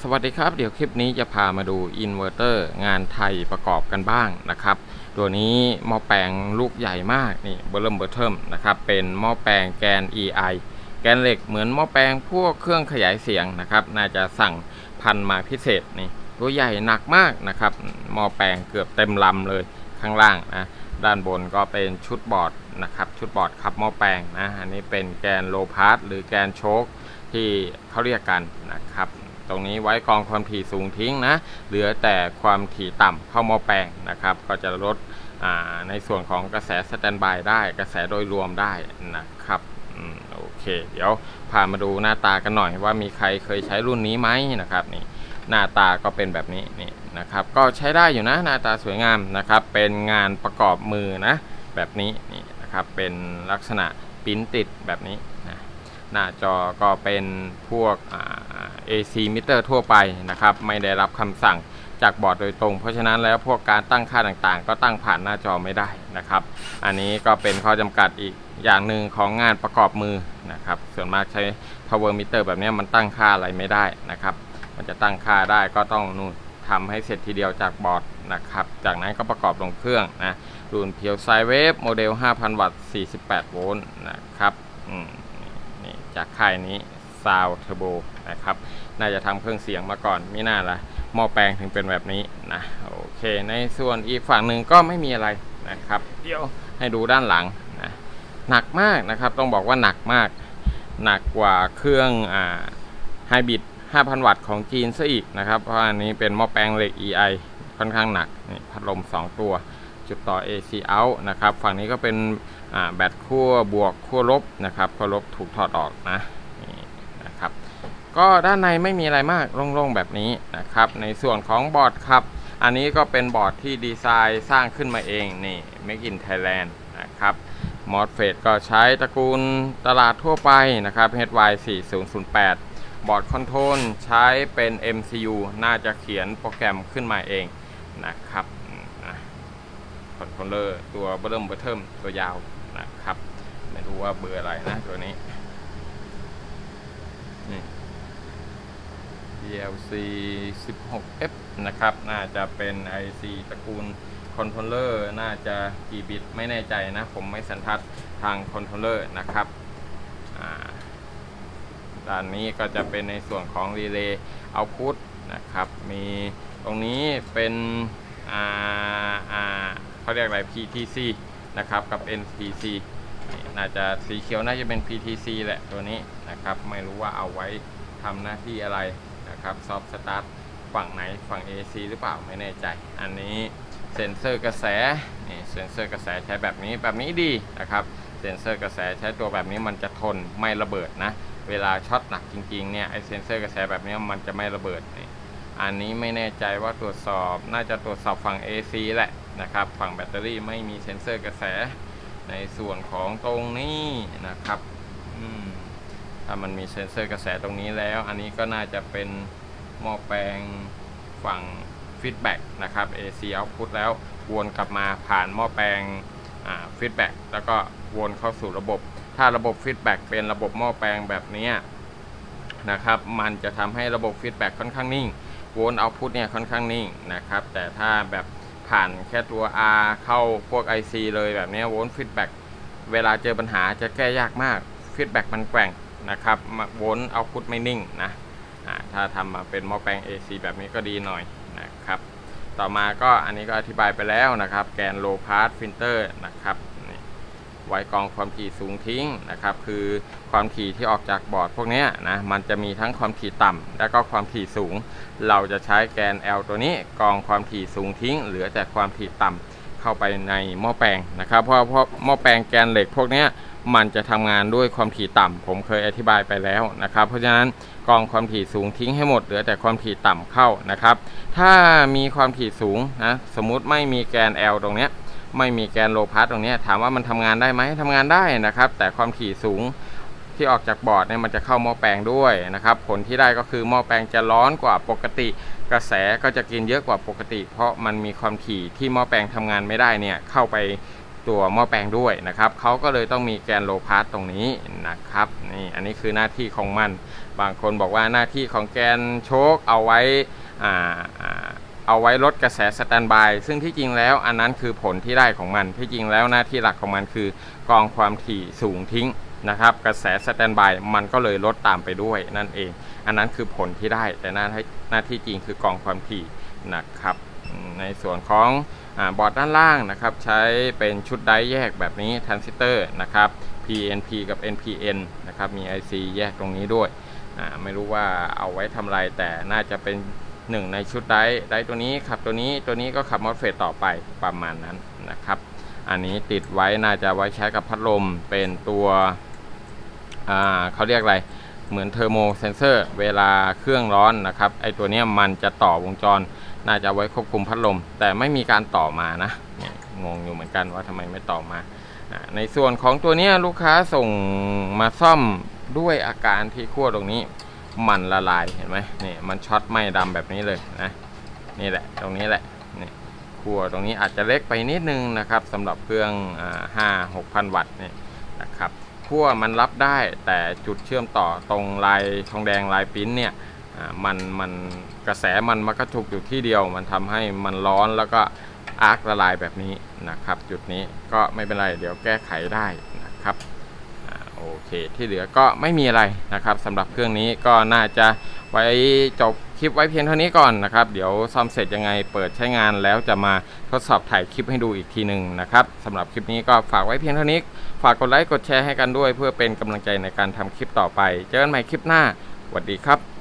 สวัสดีครับเดี๋ยวคลิปนี้จะพามาดูอินเวอร์เตอร์งานไทยประกอบกันบ้างนะครับ ตัวนี้หม้อแปลงลูกใหญ่มากนี่เบอร์เริ่มเบอร์เทิมนะครับเป็นหม้อแปลงแกน EI แกนเหล็กเหมือนหม้อแปลงพวกเครื่องขยายเสียงนะครับ น่าจะสั่งพันมาพิเศษนี่ตัวใหญ่หนักมากนะครับหม้อแปลงเกือบเต็มลำเลยข้างล่างนะด้านบนก็เป็นชุดบอร์ดนะครับชุดบอร์ดขับหม้อแปลงนะอันนี้เป็นแกนโลพาร์หรือแกนโชคที่เขาเรียกกันนะครับ ตรงนี้ไว้กองความถี่สูงทิ้งนะ เหลือแต่ความถี่ต่ำเข้าหม้อแปลงนะครับ ก็จะลดในส่วนของกระแสสแตนบายได้กระแสโดยรวมได้นะครับอโอเค เดี๋ยวพามาดูหน้าตากันหน่อยว่ามีใครเคยใช้รุ่นนี้ไหมนะครับนี่หน้าตาก็เป็นแบบนี้นี่นะครับ ก็ใช้ได้อยู่นะหน้าตาสวยงามนะครับ เป็นงานประกอบมือนะ แบบนี้นี่นะครับเป็นลักษณะปิ้นติดแบบนี้นะหน้าจอก็เป็นพวก AC มิเตอร์ทั่วไปนะครับ ไม่ได้รับคำสั่งจากบอร์ดโดยตรง เพราะฉะนั้นแล้วพวกการตั้งค่าต่างๆ ก็ตั้งผ่านหน้าจอไม่ได้นะครับ อันนี้ก็เป็นข้อจำกัดอีกอย่างหนึ่งของงานประกอบมือนะครับ ส่วนมากใช้ power meter แบบนี้มันตั้งค่าอะไรไม่ได้นะครับ มันจะตั้งค่าได้ก็ต้องนู่นทำให้เสร็จทีเดียวจากบอร์ดนะครับ จากนั้นก็ประกอบลงเครื่องนะรุ่นเพียวไซเวฟโมเดล 5,000 วัตต์ 48 โวลต์นะครับนี่จากค่ายนี้ ซาวเทอร์โบนะครับ น่าจะทำเครื่องเสียงมาก่อนมิน่าละหม้อแปลงถึงเป็นแบบนี้นะโอเค ในส่วนอีกฝั่งหนึ่งก็ไม่มีอะไรนะครับเดี๋ยวให้ดูด้านหลังนะหนักมากนะครับต้องบอกว่าหนักมาก หนักกว่าเครื่องอ่าไฮบริด5,000 วัตต์ของจีนซะอีกนะครับ เพราะอันนี้เป็นหม้อแปลงเหล็ก EI ค่อนข้างหนักนี่พัดลม 2 ตัว จุดต่อ AC out นะครับ ฝั่งนี้ก็เป็นแบตขั้วบวกขั้วลบนะครับขั้วลบถูกถอดออกนะ ก็ด้านในไม่มีอะไรมากโล่งๆแบบนี้นะครับ ในส่วนของบอร์ดครับ อันนี้ก็เป็นบอร์ดที่ดีไซน์สร้างขึ้นมาเองนี่ Make in Thailand นะครับมอสเฟตก็ใช้ตระกูลตลาดทั่วไปนะครับ HY 4008 บอร์ดคอนโทรลใช้เป็น MCU น่าจะเขียนโปรแกรมขึ้นมาเองนะครับคอนโทรลเลอร์ตัวเบิ่มเบอร์เทิมตัวยาวนะครับ ไม่รู้ว่าเบอร์อะไรนะตัวนี้ DLC 16F นะครับ น่าจะเป็น IC ตระกูลคอนโทรลเลอร์น่าจะกี่บิตไม่แน่ใจนะ ผมไม่สันทัดทางคอนโทรลเลอร์นะครับด้านนี้ก็จะเป็นในส่วนของรีเลย์เอาพุตนะครับ มีตรงนี้เป็นอ่าอ่าเขาเรียกอะไร PTC นะครับ กับ NTC น่าจะสีเขียวน่าจะเป็น PTC แหละตัวนี้นะครับ ไม่รู้ว่าเอาไว้ทำหน้าที่อะไร นะครับซอฟสตาร์ทฝั่งไหนฝั่ง AC หรือเปล่าไม่แน่ใจ อันนี้เซ็นเซอร์กระแสนี่เซ็นเซอร์กระแสใช้แบบนี้แบบนี้ดีนะครับเซ็นเซอร์กระแสใช้ตัวแบบนี้มันจะทนไม่ระเบิดนะ เวลาช็อตหนักจริงๆเนี่ยไอเซ็นเซอร์กระแสแบบนี้มันจะไม่ระเบิดนี่อันนี้ไม่แน่ใจว่าตรวจสอบน่าจะตรวจสอบฝั่ง AC แหละนะครับฝั่งแบตเตอรี่ไม่มีเซ็นเซอร์กระแสในส่วนของตรงนี้นะครับ ถ้ามันมีเซ็นเซอร์กระแสตรงนี้แล้ว อันนี้ก็น่าจะเป็นหม้อแปลงฝั่งฟีดแบ็กนะครับ AC output แล้ววนกลับมาผ่านหม้อแปลงฟีดแบ็กแล้วก็วนเข้าสู่ระบบ ถ้าระบบฟีดแบ็กเป็นระบบหม้อแปลงแบบนี้นะครับ มันจะทำให้ระบบฟีดแบ็กค่อนข้างนิ่งวนเอาพุทเนี่ยค่อนข้างนิ่งนะครับ แต่ถ้าแบบผ่านแค่ตัว R เข้าพวก IC เลยแบบนี้วนฟีดแบ็กเวลาเจอปัญหาจะแก้ยากมากฟีดแบ็กมันแกว่ง นะครับวนเอาพุทไม่นิ่งนะถ้าทำมาเป็นหม้อแปลง AC แบบนี้ก็ดีหน่อยนะครับ ต่อมาก็อันนี้ก็อธิบายไปแล้วนะครับ แกนโลพาร์ฟิลเตอร์นะครับไว้กองความถี่สูงทิ้งนะครับ คือความถี่ที่ออกจากบอร์ดพวกนี้นะมันจะมีทั้งความถี่ต่ำและก็ความถี่สูง เราจะใช้แกน L ตัวนี้กองความถี่สูงทิ้ง เหลือแต่ความถี่ต่ำเข้าไปในหม้อแปลงนะครับ เพราะเพราะหม้อแปลงแกนเหล็กพวกนี้มันจะทำงานด้วยความถี่ต่ำผมเคยอธิบายไปแล้วนะครับ เพราะฉะนั้นกองความถี่สูงทิ้งให้หมดเหลือแต่ความถี่ต่ำเข้านะครับ ถ้ามีความถี่สูงนะสมมุติไม่มีแกน L ตรงเนี้ยไม่มีแกนโลพาร์ตรงนี้ถามว่ามันทำงานได้ไหมทำงานได้นะครับ แต่ความถี่สูงที่ออกจากบอร์ดเนี่ยมันจะเข้าหม้อแปลงด้วยนะครับ ผลที่ได้ก็คือหม้อแปลงจะร้อนกว่าปกติ กระแสก็จะกินเยอะกว่าปกติ เพราะมันมีความถี่ที่หม้อแปลงทำงานไม่ได้เนี่ยเข้าไป ตัวหม้อแปลงด้วยนะครับเขาก็เลยต้องมีแกนโลพาร์ตตรงนี้นะครับนี่อันนี้คือหน้าที่ของมัน บางคนบอกว่าหน้าที่ของแกนโชคเอาไว้อ่าเอาไว้ลดกระแสสแตนบาย ซึ่งที่จริงแล้วอันนั้นคือผลที่ได้ของมัน ที่จริงแล้วหน้าที่หลักของมันคือกองความถี่สูงทิ้งนะครับ กระแสสแตนบายมันก็เลยลดตามไปด้วยนั่นเอง อันนั้นคือผลที่ได้แต่หน้าที่หน้าที่จริงคือกองความถี่นะครับ ในส่วนของอบอร์ดด้านล่างนะครับ ใช้เป็นชุดไดแยกแบบนี้ทรานซิสเตอร์นะครับ PNP กับ NPN นะครับ มี IC แยกตรงนี้ด้วยไม่รู้ว่าเอาไว้ทำอะไรแต่น่าจะเป็นหนึ่งในชุดไดไดตัวนี้ขับตัวนี้ตัวนี้ก็ขับมอสเฟตต่อไปประมาณนั้นนะครับ อันนี้ติดไว้น่าจะไว้ใช้กับพัดลมเป็นตัวเขาเรียกอะไรเหมือนเทอร์โมเซนเซอร์ เวลาเครื่องร้อนนะครับไอตัวนี้มันจะต่อวงจร น่าจะไว้ควบคุมพัดลม แต่ไม่มีการต่อมานะงงอยู่เหมือนกันว่าทำไมไม่ต่อมา ในส่วนของตัวนี้ลูกค้าส่งมาซ่อมด้วยอาการที่ขั้วตรงนี้ มันละลายเห็นไหมนี่มันช็อตไหม้ดำแบบนี้เลยนะนี่แหละตรงนี้แหละนี่ขั้วตรงนี้อาจจะเล็กไปนิดนึงนะครับสำหรับเครื่องห้าหกพันวัตต์นี่นะครับขั้วมันรับได้แต่จุดเชื่อมต่อตรงลายทองแดงลายปิ้นเนี่ย มันมันกระแสมันมันก็ถูกอยู่ที่เดียว มันทำให้มันร้อนแล้วก็อาร์คละลายแบบนี้นะครับ จุดนี้ก็ไม่เป็นไรเดี๋ยวแก้ไขได้นะครับอโอเคที่เหลือก็ไม่มีอะไรนะครับสำหรับเครื่องนี้ก็น่าจะไว้จบคลิปไว้เพียงเท่านี้ก่อนนะครับ เดี๋ยวซ่อมเสร็จยังไงเปิดใช้งานแล้วจะมาทดสอบถ่ายคลิปให้ดูอีกทีหนึ่งนะครับสำหรับคลิปนี้ก็ฝากไว้เพียงเท่านี้ ฝากกดไลค์กดแชร์ให้กันด้วย เพื่อเป็นกำลังใจในการทำคลิปต่อไป เจอกันใหม่คลิปหน้าสวัสดีครับ